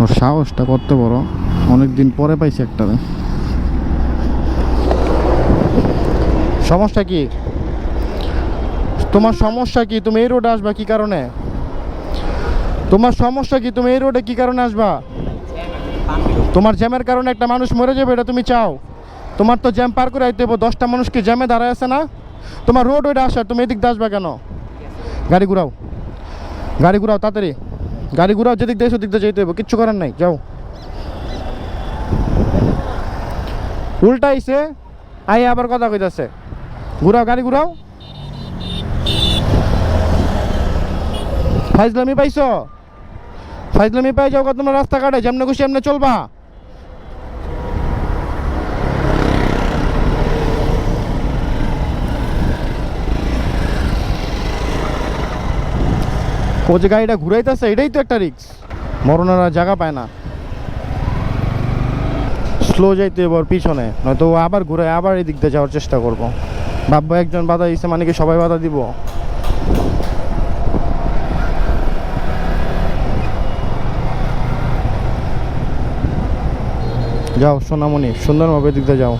ওর সাহসটা কত বড়? অনেক দিন পরে পাইছি একটা সমস্যা কি? তোমার সমস্যা কি? তুমি এই রোডে আসবা কি কারণে? তোমার সমস্যা কি? তুমি এই রোডে কি কারণে আসবা? তোমার জ্যামের কারণে একটা মানুষ মরে যাবে, এটা তুমি চাও। তোমার তো জ্যাম পার করে আইতে দশটা মানুষ কি জ্যামে দাঁড়ায় আছে না? তোমার রোড ওইটা আসার তুমি এদিক দিয়ে আসবা কেন? গাড়ি ঘুরাও। গাড়ি ঘুরাও, তাড়াতাড়ি। গাড়ি ঘুরাও যেদিক দিয়ে ওদিক দিয়ে যেতে হবে কিচ্ছু করার নাই, যাও। উল্টাইছে আই আবার কথা কইতাছে। ঘুরাও গাড়ি ঘুরাও ফাইজলামি পাইছো? ফাইজলামি পাই যাও তোমার রাস্তাঘাটে, যেমনে খুশি, এমনি চলবা। ও যে গাড়িটা ঘুরাইতেছে, এটাই তো একটা রিক্স মরণেরা জায়গা পায় না। স্লো যাইতে এবার পিছনে, নয়তো ও আবার ঘুরে, আবার এই দিক দিয়ে যাওয়ার চেষ্টা করব। ভাববো একজন বাধা দিচ্ছে মানে কি সবাই বাধা দিব? যাও, সোনামণি, সুন্দরভাবে দিক দিয়ে যাও।